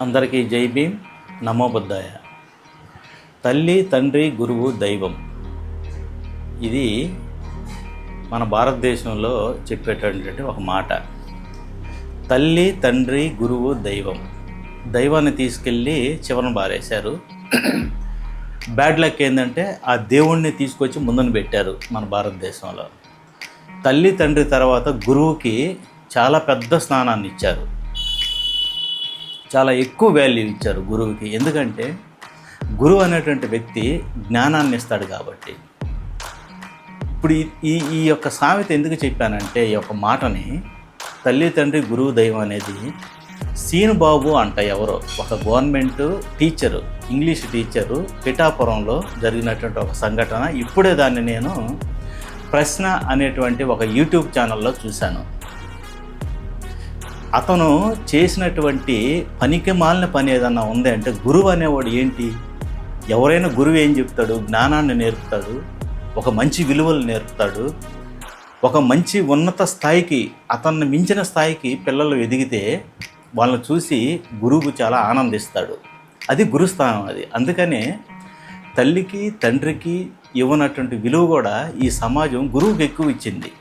అందరికీ జై భీమ్. నమో బుద్ధాయ. తల్లి తండ్రి గురువు దైవం. ఇది మన భారతదేశంలో చెప్పేటటువంటి ఒక మాట. తల్లి తండ్రి గురువు దైవం. దైవాన్ని తీసుకెళ్ళి చివరన బారేశారు బ్యాడ్ లక్ ఏంటంటే ఆ దేవుణ్ణి తీసుకొచ్చి ముందున పెట్టారు మన భారతదేశంలో. తల్లి తండ్రి తర్వాత గురువుకి చాలా పెద్ద స్థానాన్ని ఇచ్చారు. చాలా ఎక్కువ వాల్యూ ఇచ్చారు గురువుకి. ఎందుకంటే గురువు అనేటువంటి వ్యక్తి జ్ఞానాన్ని ఇస్తాడు కాబట్టి. ఇప్పుడు ఈ- ఈ యొక్క సామెత ఎందుకు చెప్పానంటే ఈ యొక్క మాటని తల్లి తండ్రి గురువు దైవం అనేది సీనుబాబు అంట ఎవరో. ఒక గవర్నమెంట్ టీచరు ఇంగ్లీష్ టీచరు పిఠాపురంలో జరిగినటువంటి ఒక సంఘటన. ఇప్పుడే దాన్ని నేను ప్రశ్న అనేటువంటి ఒక యూట్యూబ్ ఛానల్లో చూశాను. అతను చేసినటువంటి పనికి మాలిన పని ఏదన్నా ఉంది అంటే గురువు అనేవాడు ఏంటి? ఎవరైనా గురువు ఏం చెప్తాడు? జ్ఞానాన్ని నేర్పుతాడు. ఒక మంచి విలువలు నేర్పుతాడు. ఒక మంచి ఉన్నత స్థాయికి అతన్ని మించిన స్థాయికి పిల్లలు ఎదిగితే వాళ్ళని చూసి గురువు చాలా ఆనందిస్తాడు. అది గురుస్థానం అది. అందుకనే తల్లికి తండ్రికి ఇవ్వనటువంటి విలువ కూడా ఈ సమాజం గురువుకి ఎక్కువ ఇచ్చింది.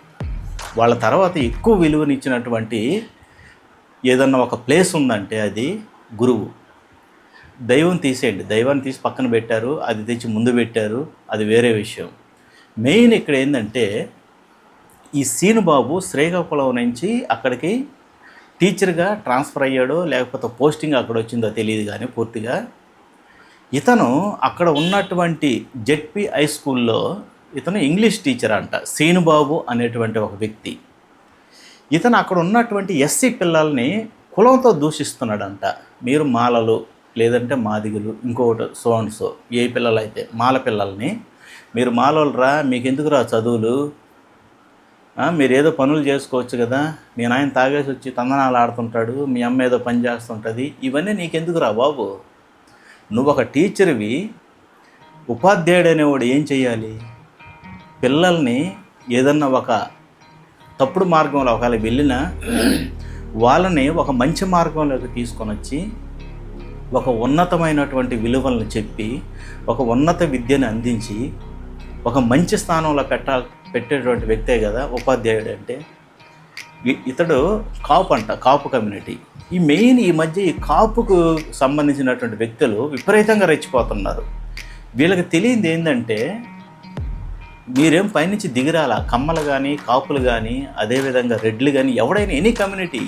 వాళ్ళ తర్వాత ఎక్కువ విలువనిచ్చినటువంటి ఏదన్నా ఒక ప్లేస్ ఉందంటే అది గురువు. దైవం తీసేయండి. దైవాన్ని తీసి పక్కన పెట్టారు అది తెచ్చి ముందు పెట్టారు అది వేరే విషయం. మెయిన్ ఇక్కడ ఏంటంటే ఈ సీనుబాబు శ్రీకాకుళం నుంచి అక్కడికి టీచర్గా ట్రాన్స్ఫర్ అయ్యాడో లేకపోతే పోస్టింగ్ అక్కడ వచ్చిందో తెలియదు కానీ పూర్తిగా. ఇతను అక్కడ ఉన్నటువంటి జెడ్పీ హై స్కూల్లో ఇతను ఇంగ్లీష్ టీచర్ అంట సీనుబాబు అనేటువంటి ఒక వ్యక్తి. ఇతను అక్కడ ఉన్నటువంటి ఎస్సీ పిల్లల్ని కులంతో దూషిస్తున్నాడంట. మీరు మాలలు లేదంటే మాదిగులు ఇంకొకటి సో అండ్ సో ఏ పిల్లలు అయితే మాల పిల్లల్ని మీరు మాలోళ్ళు రా మీకు ఎందుకు రా చదువులు? మీరు ఏదో పనులు చేసుకోవచ్చు కదా మీ నాయన తాగేసి వచ్చి తందనాలు ఆడుతుంటాడు మీ అమ్మ ఏదో పని చేస్తుంటుంది ఇవన్నీ నీకెందుకు రా బాబు? నువ్వు ఒక టీచర్వి ఉపాధ్యాయుడు అనేవాడు ఏం చేయాలి పిల్లల్ని ఏదన్నా ఒక తప్పుడు మార్గంలో ఒకవేళ వెళ్ళినా వాళ్ళని ఒక మంచి మార్గంలోకి తీసుకొని వచ్చి ఒక ఉన్నతమైనటువంటి విలువలను చెప్పి ఒక ఉన్నత విద్యను అందించి ఒక మంచి స్థానంలో పెట్ట పెట్టేటువంటి వ్యక్తే కదా ఉపాధ్యాయుడు అంటే ఇతడు కాపు అంట కాపు కమ్యూనిటీ. ఈ మెయిన్ ఈ మధ్య ఈ కాపుకు సంబంధించినటువంటి వ్యక్తులు విపరీతంగా రెచ్చిపోతున్నారు. వీళ్ళకి తెలియంది ఏంటంటే మీరేం పైనుంచి దిగిరాల? కమ్మలు కానీ కాపులు కానీ అదేవిధంగా రెడ్లు కానీ ఎవడైనా ఎనీ కమ్యూనిటీ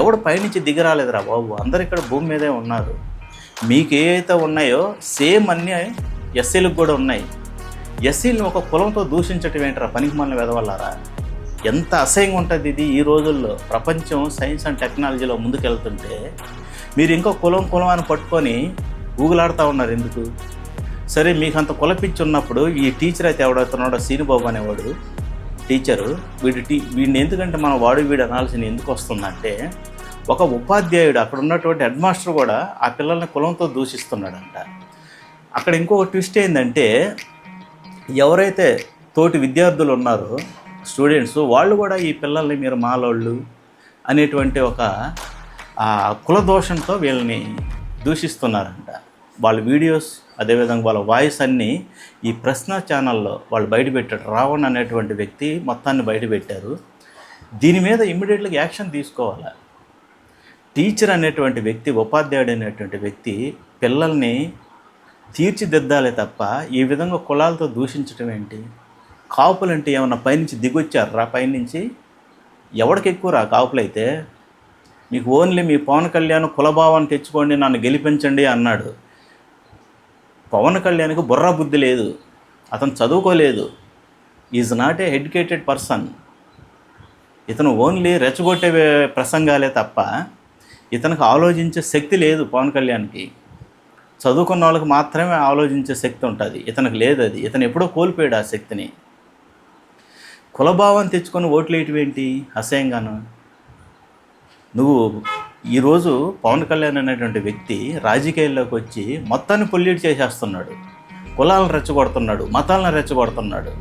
ఎవడు పైనుంచి దిగిరాలేదురా బాబు? అందరు ఇక్కడ భూమి మీదే ఉన్నారు. మీకు ఏవైతే ఉన్నాయో సేమ్ అన్నీ ఎస్సీలకు కూడా ఉన్నాయి. ఎస్సీలను ఒక కులంతో దూషించటం ఏంటరా పనికి మనల్ని వెదవల్లారా? ఎంత అసహ్యంగా ఉంటుంది ఇది ఈ రోజుల్లో. ప్రపంచం సైన్స్ అండ్ టెక్నాలజీలో ముందుకెళ్తుంటే మీరు ఇంకో కులం కులం అని పట్టుకొని ఊగులాడుతూ ఉన్నారు ఎందుకు? సరే మీకు అంత కులపిచ్చి ఉన్నప్పుడు ఈ టీచర్ అయితే ఎవడవుతున్నాడో సీనుబాబు అనేవాడు టీచరు. వీడి టీ వీడిని ఎందుకంటే మనం వాడు వీడు అనాల్సిన ఎందుకు వస్తుందంటే ఒక ఉపాధ్యాయుడు అక్కడ ఉన్నటువంటి హెడ్ మాస్టర్ కూడా ఆ పిల్లల్ని కులంతో దూషిస్తున్నాడంట. అక్కడ ఇంకొక ట్విస్ట్ ఏంటంటే ఎవరైతే తోటి విద్యార్థులు ఉన్నారో స్టూడెంట్స్ వాళ్ళు కూడా ఈ పిల్లల్ని మీరు మాలోళ్ళు అనేటువంటి ఒక కుల కులదోషంతో వీళ్ళని దూషిస్తున్నారంట. వాళ్ళ వీడియోస్ అదేవిధంగా వాళ్ళ వాయిస్ అన్నీ ఈ ప్రశ్న ఛానల్లో వాళ్ళు బయటపెట్టారు రావణ్ అనేటువంటి వ్యక్తి మొత్తాన్ని బయటపెట్టారు దీని మీద ఇమ్మీడియట్గా యాక్షన్ తీసుకోవాలి. టీచర్ అనేటువంటి వ్యక్తి ఉపాధ్యాయుడు అనేటువంటి వ్యక్తి పిల్లల్ని తీర్చిదిద్దాలే తప్ప ఈ విధంగా కులాలతో దూషించడం ఏంటి? కాపులంటే ఏమన్నా పైనుంచి దిగొచ్చారు? రా పైనుంచి ఎవడికి ఎక్కువ రా కాపులైతే? మీకు ఓన్లీ మీ పవన్ కళ్యాణ్ కులభావాన్ని తెచ్చుకోండి నన్ను గెలిపించండి అన్నాడు. పవన్ కళ్యాణ్కి బుర్ర బుద్ధి లేదు. అతను చదువుకోలేదు. Is not a educated person. ఇతను ఓన్లీ రెచ్చగొట్టే ప్రసంగాలే తప్ప ఇతనికి ఆలోచించే శక్తి లేదు పవన్ కళ్యాణ్కి. చదువుకున్న వాళ్ళకి మాత్రమే ఆలోచించే శక్తి ఉంటుంది. ఇతనికి లేదు అది. ఇతను ఎప్పుడో కోల్పోయాడు ఆ శక్తిని. కులభావం తెచ్చుకొని ఓట్లు వేయటం ఏంటి? అసహ్యంగాను? నువ్వు ఈరోజు పవన్ కళ్యాణ్ అనేటువంటి వ్యక్తి రాజకీయాల్లోకి వచ్చి మొత్తాన్ని పొల్యూట్ చేసేస్తున్నాడు. కులాలను రెచ్చగొడుతున్నాడు మతాలను రెచ్చగొడుతున్నాడు.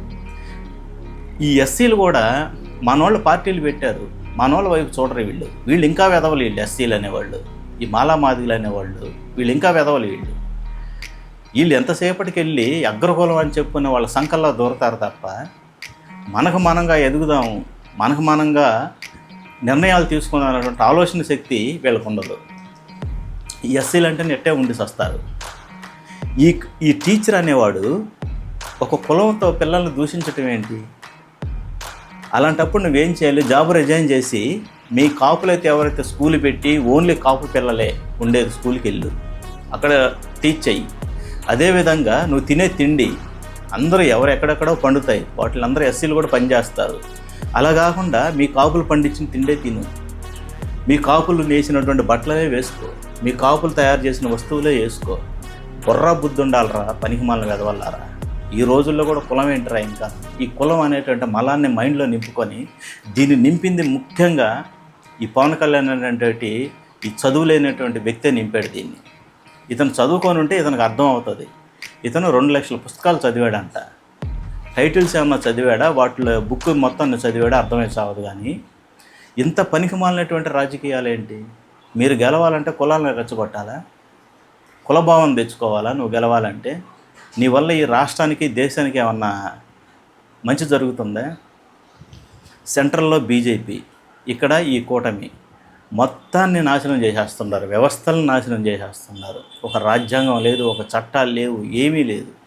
ఈ ఎస్సీలు కూడా మనోళ్ళు పార్టీలు పెట్టారు. మనోళ్ళ వైపు చూడరు వీళ్ళు. వీళ్ళు ఇంకా వెదవలు వీళ్ళు ఎస్సీలు అనేవాళ్ళు. ఈ మాలామాదిగులు అనేవాళ్ళు వీళ్ళు ఇంకా వెదవలు వీళ్ళు. వీళ్ళు ఎంతసేపటికి వెళ్ళి అగ్రకులం అని చెప్పుకునే వాళ్ళ సంకల్లో దూరతారు తప్ప మనకు మనంగా ఎదుగుదాము మనకు మనంగా నిర్ణయాలు తీసుకున్నటువంటి ఆలోచన శక్తి వీళ్ళకు ఉండదు ఈ ఎస్సీలు అంటే నెట్టే ఉండి వస్తారు ఈ ఈ టీచర్ అనేవాడు ఒక కులంతో పిల్లల్ని దూషించటం ఏంటి? అలాంటప్పుడు నువ్వేం చేయాలి? జాబ్ రిజైన్ చేసి మీ కాపులైతే ఎవరైతే స్కూల్ పెట్టి ఓన్లీ కాపు పిల్లలే ఉండేది స్కూల్కి వెళ్ళు. అక్కడ టీచ్ చెయ్యి. అదేవిధంగా నువ్వు తినే తిండి అందరూ ఎవరెక్కడెక్కడో పండుతాయి. వాటిని అందరూ ఎస్సీలు కూడా పనిచేస్తారు. అలా కాకుండా మీ కాపులు పండించిన తిండే తిను. మీ కాపులు నేసినటువంటి బట్టలే వేసుకో. మీ కాపులు తయారు చేసిన వస్తువులే వేసుకో. బుర్రా బుద్ధి ఉండాలరా పనికిమాలను వెదవల్లారా ఈ రోజుల్లో కూడా కులం ఏంటరా ఇంకా? ఈ కులం అనేటువంటి మలాన్ని మైండ్లో నింపుకొని దీన్ని నింపింది ముఖ్యంగా ఈ పవన్ కళ్యాణ్ అనేటువంటి ఈ చదువు లేనటువంటి వ్యక్తే నింపాడు దీన్ని. ఇతను చదువుకొని ఉంటే ఇతనికి అర్థం అవుతుంది. ఇతను రెండు లక్షల పుస్తకాలు చదివాడంట. టైటిల్స్ ఏమన్నా చదివాడా? వాటిలో బుక్ మొత్తం చదివాడా? అర్థమై సావదు కానీ. ఇంత పనికి మాలినటువంటి రాజకీయాలు ఏంటి? మీరు గెలవాలంటే కులాలను రెచ్చగొట్టాలా? కులభావం తెచ్చుకోవాలా? నువ్వు గెలవాలంటే? నీ వల్ల ఈ రాష్ట్రానికి దేశానికి ఏమన్నా మంచి జరుగుతుందా? సెంట్రల్లో బీజేపీ ఇక్కడ ఈ కూటమి మొత్తాన్ని నాశనం చేసేస్తున్నారు. వ్యవస్థలను నాశనం చేసేస్తున్నారు. ఒక రాజ్యాంగం లేదు ఒక చట్టాలు లేవు ఏమీ లేదు.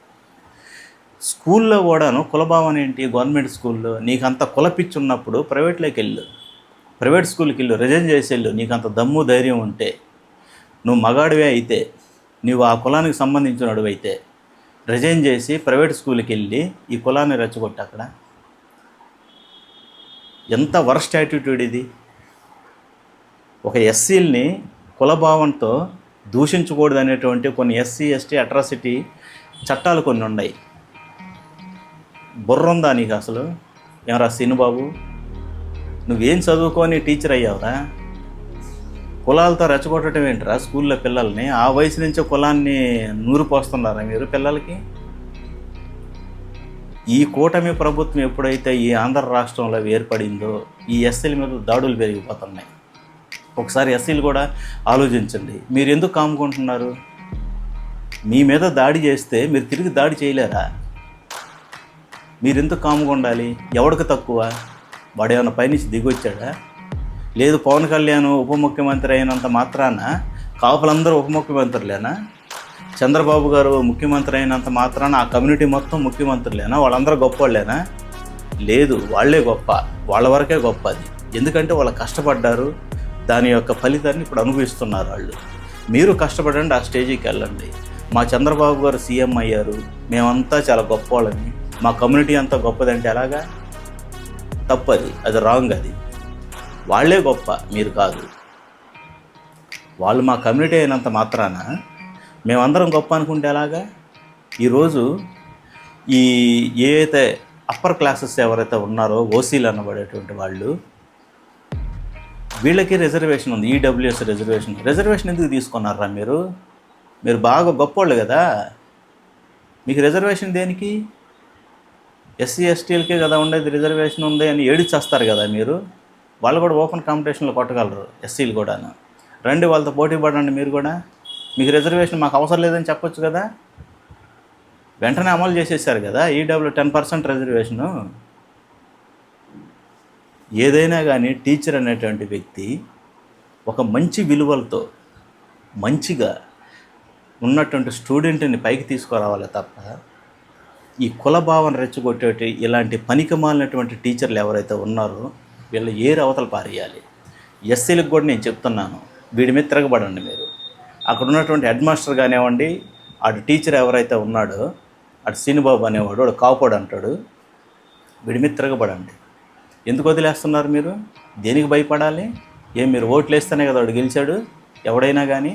స్కూల్లో కూడాను కులభావం ఏంటి? గవర్నమెంట్ స్కూల్లో నీకు అంత కులపిచ్చి ఉన్నప్పుడు ప్రైవేట్లోకి వెళ్ళు. ప్రైవేట్ స్కూల్కి వెళ్ళు రిజైన్ చేసి వెళ్ళు. నీకు అంత దమ్ము ధైర్యం ఉంటే. నువ్వు మగాడివే అయితే నువ్వు ఆ కులానికి సంబంధించినడు అయితే రిజైన్ చేసి ప్రైవేట్ స్కూల్కి వెళ్ళి ఈ కులాన్ని రెచ్చగొట్ట అక్కడ. ఎంత వర్స్ట్ యాటిట్యూడ్ ఇది. ఒక ఎస్సీల్ని కులభావంతో దూషించకూడదు అనేటువంటి కొన్ని ఎస్సీ ఎస్టీ అట్రాసిటీ చట్టాలు కొన్ని ఉన్నాయి. బుర్ర ఉందా నీకు అసలు. ఏమరా సీనుబాబు? నువ్వేం చదువుకొని టీచర్ అయ్యావురా? కులాలతో రెచ్చగొట్టడం ఏంటిరా స్కూల్లో పిల్లల్ని? ఆ వయసు నుంచే కులాన్ని నూరు పోస్తున్నారా మీరు పిల్లలకి? ఈ కూటమి ప్రభుత్వం ఎప్పుడైతే ఈ ఆంధ్ర రాష్ట్రంలో ఏర్పడిందో ఈ ఎస్సీల మీద దాడులు పెరిగిపోతున్నాయి. ఒకసారి ఎస్సీలు కూడా ఆలోచించండి. మీరు ఎందుకు కాముకుంటున్నారు? మీ మీద దాడి చేస్తే మీరు తిరిగి దాడి చేయలేరా? మీరెందుకు కాముగా ఉండాలి? ఎవడికి తక్కువ? వాడు ఏమైనా పైనుంచి దిగొచ్చాడా? లేదు పవన్ కళ్యాణ్ ఉప ముఖ్యమంత్రి అయినంత మాత్రాన కాపులందరూ ఉప ముఖ్యమంత్రులేనా? చంద్రబాబు గారు ముఖ్యమంత్రి అయినంత మాత్రాన ఆ కమ్యూనిటీ మొత్తం ముఖ్యమంత్రులేనా? వాళ్ళందరూ గొప్ప వాళ్ళేనా లేదు వాళ్ళే గొప్ప. వాళ్ళ వరకే గొప్ప అది. ఎందుకంటే వాళ్ళు కష్టపడ్డారు. దాని యొక్క ఫలితాన్ని ఇప్పుడు అనుభవిస్తున్నారు వాళ్ళు. మీరు కష్టపడండి ఆ స్టేజీకి వెళ్ళండి. మా చంద్రబాబు గారు సీఎం అయ్యారు. మేమంతా చాలా గొప్పవాళ్ళని మా కమ్యూనిటీ అంతా గొప్పదంటే ఎలాగా? తప్పది అది రాంగ్ అది. వాళ్ళే గొప్ప మీరు కాదు. వాళ్ళు మా కమ్యూనిటీ అయినంత మాత్రాన మేమందరం గొప్ప అనుకుంటే ఎలాగా? ఈరోజు ఈ ఏదైతే అప్పర్ క్లాసెస్ ఎవరైతే ఉన్నారో ఓసీలు అనబడేటువంటి వాళ్ళు వీళ్ళకి రిజర్వేషన్ ఉంది ఈడబ్ల్యూఎస్ రిజర్వేషన్ రిజర్వేషన్ ఎందుకు తీసుకున్నారా మీరు? మీరు బాగా గొప్పోళ్ళు కదా. మీకు రిజర్వేషన్ దేనికి? ఎస్సీ ఎస్టీలకే కదా ఉండేది రిజర్వేషన్ ఉంది అని ఏడిచేస్తారు కదా మీరు. వాళ్ళు కూడా ఓపెన్ కాంపిటీషన్లో కొట్టగలరు ఎస్సీలు కూడాను. రండి వాళ్ళతో పోటీ పడండి మీరు కూడా. మీకు రిజర్వేషన్ మాకు అవసరం లేదని చెప్పొచ్చు కదా. వెంటనే అమలు చేసేసారు కదా ఈడబ్ల్యూ టెన్ పర్సెంట్ రిజర్వేషను. ఏదైనా కానీ టీచర్ అనేటువంటి వ్యక్తి ఒక మంచి విలువలతో మంచిగా ఉన్నటువంటి స్టూడెంట్ని పైకి తీసుకురావాలి తప్ప ఈ కుల భావన రెచ్చగొట్టేటి ఇలాంటి పనికిమాలినటువంటి టీచర్లు ఎవరైతే ఉన్నారో వీళ్ళు ఏరు అవతల పారేయాలి? ఎస్సీలకు కూడా నేను చెప్తున్నాను వీడి మీద తిరగబడండి మీరు. అక్కడ ఉన్నటువంటి హెడ్ మాస్టర్ కానివ్వండి అటు టీచర్ ఎవరైతే ఉన్నాడో అటు సీనిబాబు అనేవాడు వాడు కాపోడు అంటాడు వీడి మీద తిరగబడండి. ఎందుకు వదిలేస్తున్నారు మీరు? దేనికి భయపడాలి? ఏం మీరు ఓట్లు వేస్తేనే కదా వాడు గెలిచాడు? ఎవడైనా కానీ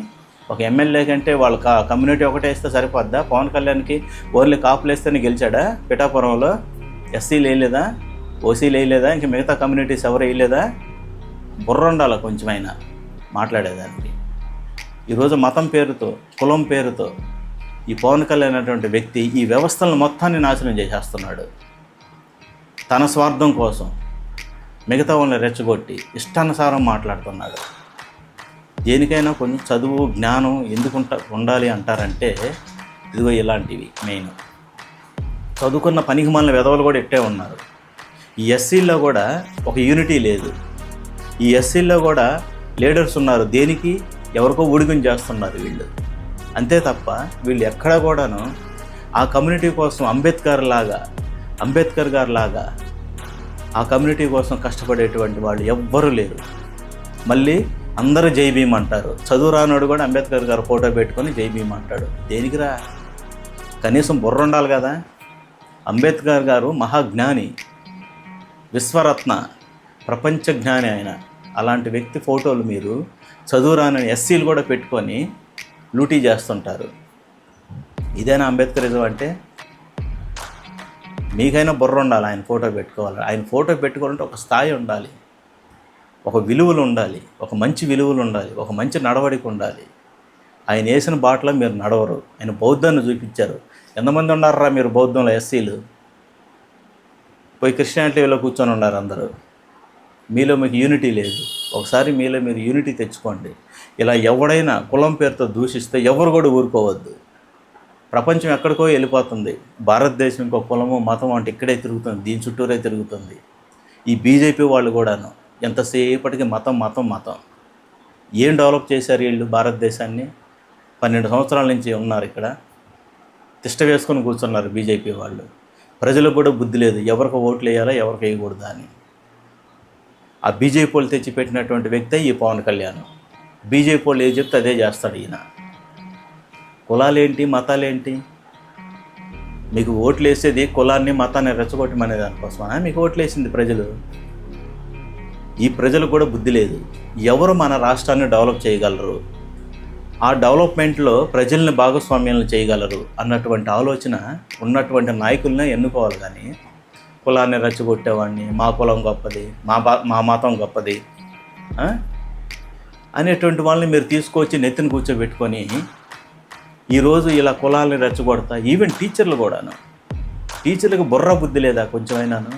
ఒక ఎమ్మెల్యే కంటే వాళ్ళ కా కమ్యూనిటీ ఒకటే వేస్తే సరిపోద్దా? పవన్ కళ్యాణ్కి ఓన్లీ కాపులు వేస్తేనే గెలిచాడా? పిఠాపురంలో ఎస్సీలు వేయలేదా ఓసీలు వేయలేదా ఇంకా మిగతా కమ్యూనిటీస్ ఎవరు వేయలేదా? బుర్ర ఉండాలి కొంచెమైనా మాట్లాడేదానికి. ఈరోజు మతం పేరుతో కులం పేరుతో ఈ పవన్ కళ్యాణ్ అనేటువంటి వ్యక్తి ఈ వ్యవస్థలను మొత్తాన్ని నాశనం చేసేస్తున్నాడు. తన స్వార్థం కోసం మిగతా వాళ్ళని రెచ్చగొట్టి ఇష్టానుసారం మాట్లాడుతున్నాడు. దేనికైనా కొంచెం చదువు జ్ఞానం ఎందుకు ఉండాలి అంటారంటే ఇదిగో ఇలాంటివి మెయిన్. చదువుకున్న పనికి మన వెధవలు కూడా ఎట్టే ఉన్నారు. ఈ ఎస్సీల్లో కూడా ఒక యూనిటీ లేదు. ఈ ఎస్సీల్లో కూడా లీడర్స్ ఉన్నారు. దేనికి? ఎవరికో ఉడిగం చేస్తున్నారు వీళ్ళు. అంతే తప్ప వీళ్ళు ఎక్కడ కూడాను ఆ కమ్యూనిటీ కోసం అంబేద్కర్ లాగా అంబేద్కర్ గారు లాగా ఆ కమ్యూనిటీ కోసం కష్టపడేటువంటి వాళ్ళు ఎవ్వరూ లేరు. మళ్ళీ అందరూ జై భీమ్ అంటారు. చదువు రానోడు కూడా అంబేద్కర్ గారు ఫోటో పెట్టుకొని జై భీమ్ అంటాడు. దేనికిరా? కనీసం బుర్ర ఉండాలి కదా. అంబేద్కర్ గారు మహాజ్ఞాని విశ్వరత్న ప్రపంచ జ్ఞాని ఆయన. అలాంటి వ్యక్తి ఫోటోలు మీరు చదువు రాని ఎస్సీలు కూడా పెట్టుకొని లూటీ చేస్తుంటారు. ఇదేనా అంబేద్కరిజం అంటే? మీకైనా బుర్ర ఉండాలి ఆయన ఫోటో పెట్టుకోవాలి ఆయన ఫోటో పెట్టుకోవాలంటే ఒక స్థాయి ఉండాలి. ఒక విలువలు ఉండాలి ఒక మంచి విలువలు ఉండాలి ఒక మంచి నడవడిక ఉండాలి. ఆయన వేసిన బాటలో మీరు నడవరు. ఆయన బౌద్ధాన్ని చూపించారు. ఎంతమంది ఉన్నారా మీరు బౌద్ధంలో ఎస్సీలు? పోయి క్రిస్టియానిటీలో కూర్చొని ఉన్నారు అందరూ. మీలో మీకు యూనిటీ లేదు. ఒకసారి మీలో మీరు యూనిటీ తెచ్చుకోండి. ఇలా ఎవడైనా కులం పేరుతో దూషిస్తే ఎవరు కూడా ఊరుకోవద్దు. ప్రపంచం ఎక్కడికో వెళ్ళిపోతుంది. భారతదేశం ఇంకో కులము మతం అంటే ఇక్కడే తిరుగుతుంది. దీని చుట్టూరే తిరుగుతుంది. ఈ బీజేపీ వాళ్ళు కూడాను. ఎంతసేపటికి మతం మతం మతం. ఏం డెవలప్ చేశారు వీళ్ళు భారతదేశాన్ని? పన్నెండు సంవత్సరాల నుంచి ఉన్నారు ఇక్కడ. తిష్ట వేసుకొని కూర్చున్నారు బీజేపీ వాళ్ళు. ప్రజలకు కూడా బుద్ధి లేదు. ఎవరికి ఓట్లు వేయాలా ఎవరికి వేయకూడదా అని. ఆ బీజేపీ వాళ్ళు తెచ్చిపెట్టినటువంటి వ్యక్తే ఈ పవన్ కళ్యాణ్. బీజేపీ వాళ్ళు ఏం చెప్తే అదే చేస్తాడు ఈయన. కులాలేంటి మతాలేంటి? మీకు ఓట్లు వేసేది కులాన్ని మతాన్ని రెచ్చగొట్టమనే దానికోసమా మీకు ఓట్లు వేసింది ప్రజలు. ఈ ప్రజలు కూడా బుద్ధి లేదు. ఎవరు మన రాష్ట్రాన్ని డెవలప్ చేయగలరు? ఆ డెవలప్మెంట్లో ప్రజల్ని భాగస్వామ్యాలను చేయగలరు అన్నటువంటి ఆలోచన ఉన్నటువంటి నాయకుల్ని ఎన్నుకోవాలి కానీ కులాన్ని రెచ్చగొట్టేవాడిని మా కులం గొప్పది మా బా మా మతం గొప్పది అనేటువంటి వాళ్ళని మీరు తీసుకొచ్చి నెత్తిని కూర్చోబెట్టుకొని ఈరోజు ఇలా కులాలని రెచ్చగొడతా ఈవెన్ టీచర్లు కూడాను. టీచర్లకు బుర్ర బుద్ధి లేదా కొంచెమైనాను?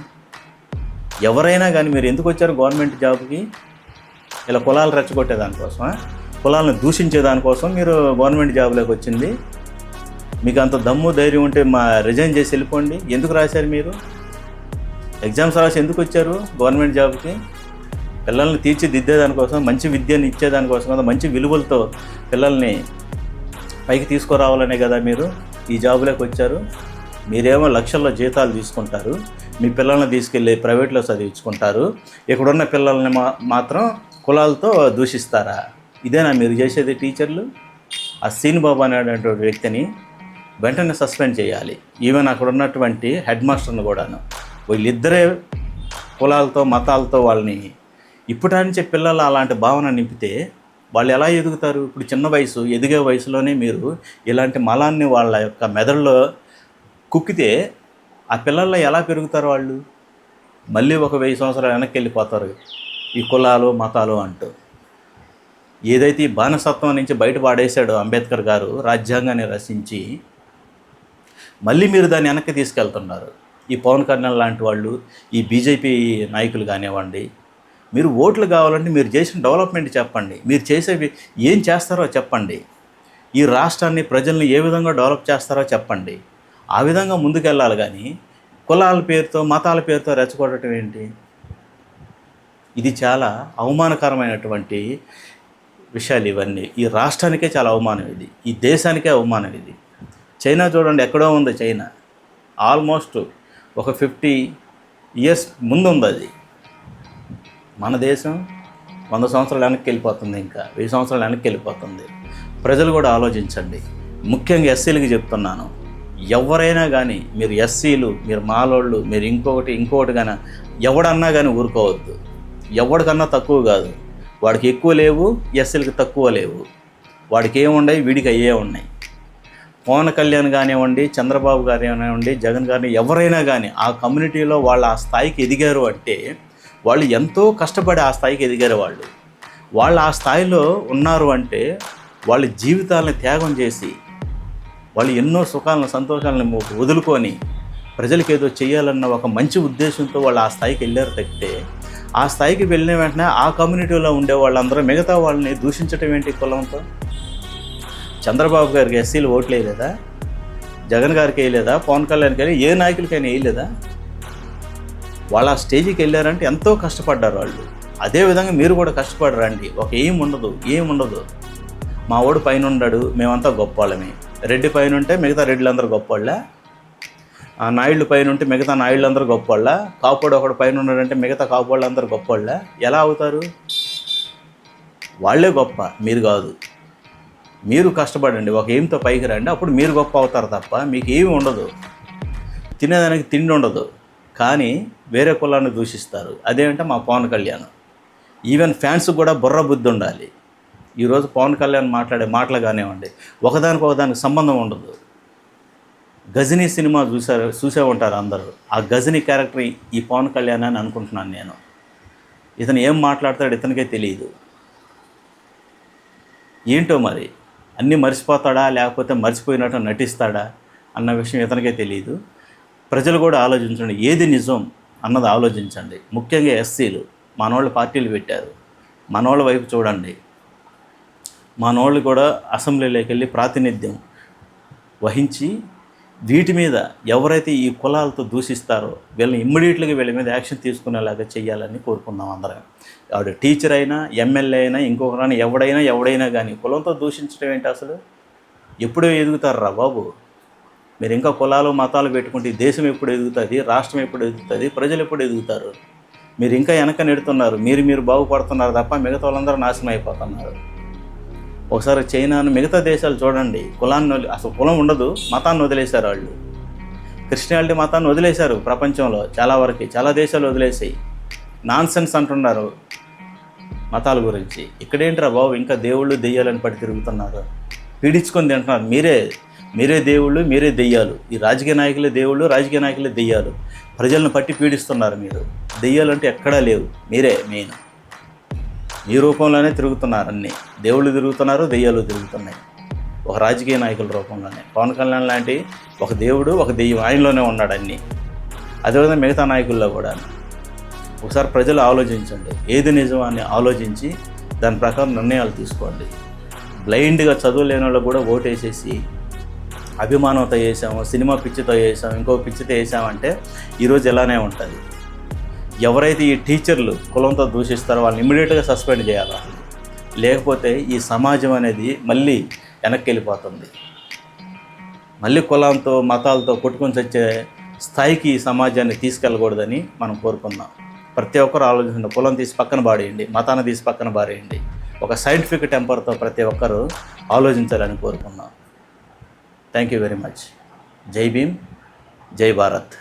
ఎవరైనా కానీ మీరు ఎందుకు వచ్చారు గవర్నమెంట్ జాబ్కి? ఇలా కులాలు రెచ్చగొట్టే దానికోసమా? కులాలను దూషించే దానికోసం మీరు గవర్నమెంట్ జాబ్లోకి వచ్చింది. మీకు అంత దమ్ము ధైర్యం ఉంటే మా రిజైన్ చేసి వెళ్ళిపోండి. ఎందుకు రాశారు మీరు? ఎగ్జామ్స్ రాసి ఎందుకు వచ్చారు గవర్నమెంట్ జాబ్కి? పిల్లల్ని తీర్చిదిద్దేదానికోసం మంచి విద్యను ఇచ్చేదానికోసం కదా మంచి విలువలతో పిల్లల్ని పైకి తీసుకురావాలనే కదా మీరు ఈ జాబులోకి వచ్చారు. మీరేమో లక్షల్లో జీతాలు తీసుకుంటారు మీ పిల్లల్ని తీసుకెళ్ళి ప్రైవేట్లో చదివించుకుంటారు ఇక్కడున్న పిల్లల్ని మా మాత్రం కులాలతో దూషిస్తారా? ఇదేనా మీరు చేసేది టీచర్లు? ఆ సీనిబాబు అనేటువంటి వ్యక్తిని వెంటనే సస్పెండ్ చేయాలి. ఈవెన్ అక్కడ ఉన్నటువంటి హెడ్ మాస్టర్ని కూడాను. వీళ్ళిద్దరే కులాలతో మతాలతో వాళ్ళని ఇప్పటి పిల్లలు అలాంటి భావన నింపితే వాళ్ళు ఎలా ఎదుగుతారు? ఇప్పుడు చిన్న వయసు ఎదిగే వయసులోనే మీరు ఇలాంటి మలాన్ని వాళ్ళ యొక్క మెదడులో కుక్కితే ఆ పిల్లల్లో ఎలా పెరుగుతారు వాళ్ళు? మళ్ళీ ఒక వెయ్యి సంవత్సరాలు వెనక్కి వెళ్ళిపోతారు ఈ కులాలు మతాలు అంటూ. ఏదైతే ఈ బానిసత్వం నుంచి బయటపడేశాడో అంబేద్కర్ గారు రాజ్యాంగాన్ని రచించి మళ్ళీ మీరు దాన్ని వెనక్కి తీసుకెళ్తున్నారు. ఈ పవన్ కళ్యాణ్ లాంటి వాళ్ళు ఈ బీజేపీ నాయకులు కానివ్వండి మీరు ఓట్లు కావాలంటే మీరు చేసిన డెవలప్మెంట్ చెప్పండి. మీరు చేసేవి ఏం చేస్తారో చెప్పండి. ఈ రాష్ట్రాన్ని ప్రజల్ని ఏ విధంగా డెవలప్ చేస్తారో చెప్పండి. ఆ విధంగా ముందుకెళ్ళాలి కానీ కులాల పేరుతో మతాల పేరుతో రెచ్చగొట్టడం ఏంటి? ఇది చాలా అవమానకరమైనటువంటి విషయాలు ఇవన్నీ. ఈ రాష్ట్రానికే చాలా అవమానం ఇది. ఈ దేశానికే అవమానం ఇది. చైనా చూడండి ఎక్కడో ఉంది చైనా. ఆల్మోస్ట్ ఒక ఫిఫ్టీ ఇయర్స్ ముందు ఉంది అది. మన దేశం వంద సంవత్సరాలు వెనక్కి వెళ్ళిపోతుంది ఇంకా. వెయ్యి సంవత్సరాలు వెనక్కి వెళ్ళిపోతుంది. ప్రజలు కూడా ఆలోచించండి. ముఖ్యంగా ఎస్సీలకి చెప్తున్నాను. ఎవరైనా కానీ మీరు ఎస్సీలు మీరు మాలోళ్ళు మీరు ఇంకొకటి ఇంకొకటి కానీ ఎవడన్నా కానీ ఊరుకోవద్దు. ఎవడికన్నా తక్కువ కాదు. వాడికి ఎక్కువ లేవు ఎస్సీలకి తక్కువ లేవు. వాడికి ఏముండయి వీడికి అయ్యే ఉన్నాయి. పవన్ కళ్యాణ్ కానివ్వండి చంద్రబాబు గారు కానివ్వండి జగన్ గారిని ఎవరైనా కానీ ఆ కమ్యూనిటీలో వాళ్ళు ఆ స్థాయికి ఎదిగారు అంటే వాళ్ళు ఎంతో కష్టపడి ఆ స్థాయికి ఎదిగారు వాళ్ళు. వాళ్ళు ఆ స్థాయిలో ఉన్నారు అంటే వాళ్ళ జీవితాలను త్యాగం చేసి వాళ్ళు ఎన్నో సుఖాలను సంతోషాలను వదులుకొని ప్రజలకు ఏదో చేయాలన్న ఒక మంచి ఉద్దేశంతో వాళ్ళు ఆ స్థాయికి వెళ్ళారు తప్పితే ఆ స్థాయికి వెళ్ళిన వెంటనే ఆ కమ్యూనిటీలో ఉండే వాళ్ళందరూ మిగతా వాళ్ళని దూషించటం ఏంటి కులంతో? చంద్రబాబు గారికి ఎస్సీలు ఓట్లు వేయలేదా? జగన్ గారికి వేయలేదా? పవన్ కళ్యాణ్కి వెళ్ళి ఏ నాయకులకైనా వేయలేదా? వాళ్ళు ఆ స్టేజ్కి వెళ్ళారంటే ఎంతో కష్టపడ్డారు వాళ్ళు. అదేవిధంగా మీరు కూడా కష్టపడరండి. ఒక ఏం ఉండదు ఏం ఉండదు. మా వాడు పైన ఉండడు మేమంతా గొప్పవాళ్ళమే రెడ్డి పైన ఉంటే మిగతా రెడ్లందరూ గొప్పవాళ్ళ ఆ నాయుళ్ళు పైన ఉంటే మిగతా నాయుళ్ళందరూ గొప్పవాళ్ళ కాపుడు ఒకడు పైన ఉన్నాడంటే మిగతా కాపోళ్ళందరూ గొప్పవాళ్ళ ఎలా అవుతారు? వాళ్ళే గొప్ప మీరు కాదు. మీరు కష్టపడండి ఒక ఏంతో పైకి రండి అప్పుడు మీరు గొప్ప అవుతారు తప్ప మీకు ఏమి ఉండదు. తినేదానికి తిండి ఉండదు. కానీ వేరే కులాన్ని దూషిస్తారు. అదేమంటే మా పవన్ కళ్యాణ్. ఈవెన్ ఫ్యాన్స్ కూడా బుర్ర బుద్ధి ఉండాలి. ఈరోజు పవన్ కళ్యాణ్ మాట్లాడే మాటలు కానివ్వండి ఒకదానికి ఒకదానికి సంబంధం ఉండదు. గజనీ సినిమా చూసారు చూసే ఉంటారు అందరూ. ఆ గజనీ క్యారెక్టర్ ఈ పవన్ కళ్యాణ్ అని అనుకుంటున్నాను నేను. ఇతను ఏం మాట్లాడతాడు ఇతనికే తెలియదు. ఏంటో మరి? అన్నీ మర్చిపోతాడా లేకపోతే మర్చిపోయినట్టు నటిస్తాడా అన్న విషయం ఇతనికే తెలియదు. ప్రజలు కూడా ఆలోచించండి ఏది నిజం అన్నది ఆలోచించండి. ముఖ్యంగా ఎస్సీలు మనోళ్ళు పార్టీలు పెట్టారు. మనోళ్ళ వైపు చూడండి. మనోళ్ళు కూడా అసెంబ్లీలోకి వెళ్ళి ప్రాతినిధ్యం వహించి వీటి మీద ఎవరైతే ఈ కులాలతో దూషిస్తారో వీళ్ళని ఇమ్మీడియట్గా వీళ్ళ మీద యాక్షన్ తీసుకునేలాగా చేయాలని కోరుకున్నాం అందరం. ఆవిడ టీచర్ అయినా ఎమ్మెల్యే అయినా ఇంకొకరైనా ఎవడైనా ఎవడైనా కానీ కులంతో దూషించడం ఏంటి అసలు? ఎప్పుడో ఎదుగుతారా బాబు. మీరు ఇంకా కులాలు మతాలు పెట్టుకుంటే ఈ దేశం ఎప్పుడు ఎదుగుతుంది? రాష్ట్రం ఎప్పుడు ఎదుగుతుంది? ప్రజలు ఎప్పుడు ఎదుగుతారు? మీరు ఇంకా వెనక నెడుతున్నారు. మీరు మీరు బాగుపడుతున్నారు తప్ప మిగతా వాళ్ళందరూ నాశనం అయిపోతున్నారు. ఒకసారి చైనాను మిగతా దేశాలు చూడండి. కులాన్ని వదిలి అసలు కులం ఉండదు మతాన్ని వదిలేశారు వాళ్ళు. క్రిస్టియాలిటీ మతాన్ని వదిలేశారు ప్రపంచంలో చాలా వరకు చాలా దేశాలు వదిలేసాయి నాన్ సెన్స్ అంటున్నారు మతాల గురించి. ఇక్కడేంట్రా బాబు ఇంకా దేవుళ్ళు దెయ్యాలని పట్టి తిరుగుతున్నారు. పీడించుకొని తింటున్నారు. మీరే మీరే దేవుళ్ళు మీరే దెయ్యాలు. ఈ రాజకీయ నాయకులే దేవుళ్ళు రాజకీయ నాయకులే దెయ్యాలు. ప్రజలను పట్టి పీడిస్తున్నారు మీరు. దెయ్యాలు అంటే ఎక్కడా లేవు. మీరే మెయిన్. ఈ రూపంలోనే తిరుగుతున్నారు అన్నీ. దేవుళ్ళు తిరుగుతున్నారు దెయ్యాలు తిరుగుతున్నాయి. ఒక రాజకీయ నాయకుల రూపంలోనే. పవన్ కళ్యాణ్ లాంటి ఒక దేవుడు ఒక దెయ్యం ఆయనలోనే ఉన్నాడు అన్నీ. అదేవిధంగా మిగతా నాయకుల్లో కూడా. ఒకసారి ప్రజలు ఆలోచించండి. ఏది నిజం అని ఆలోచించి దాని ప్రకారం నిర్ణయాలు తీసుకోండి. బ్లైండ్గా చదువులేని వాళ్ళు కూడా ఓటేసేసి అభిమానంతో వేసాము సినిమా పిచ్చితో వేసాము ఇంకో పిచ్చితో వేసామంటే ఈరోజు ఇలానే ఉంటుంది. ఎవరైతే ఈ టీచర్లు కులంతో దూషిస్తారో వాళ్ళని ఇమ్మీడియట్గా సస్పెండ్ చేయాలి? లేకపోతే ఈ సమాజం అనేది మళ్ళీ వెనక్కి వెళ్ళిపోతుంది మళ్ళీ కులంతో మతాలతో కొట్టుకొని చచ్చే స్థాయికి ఈ సమాజాన్ని తీసుకెళ్ళకూడదని మనం కోరుకుందాం. ప్రతి ఒక్కరు ఆలోచించండి కులం తీసి పక్కన పాడేయండి మతాన్ని తీసి పక్కన పారేయండి ఒక సైంటిఫిక్ టెంపర్తో ప్రతి ఒక్కరూ ఆలోచించాలని కోరుకున్నాం థ్యాంక్ యూ వెరీ మచ్ జై భీమ్ జై భారత్.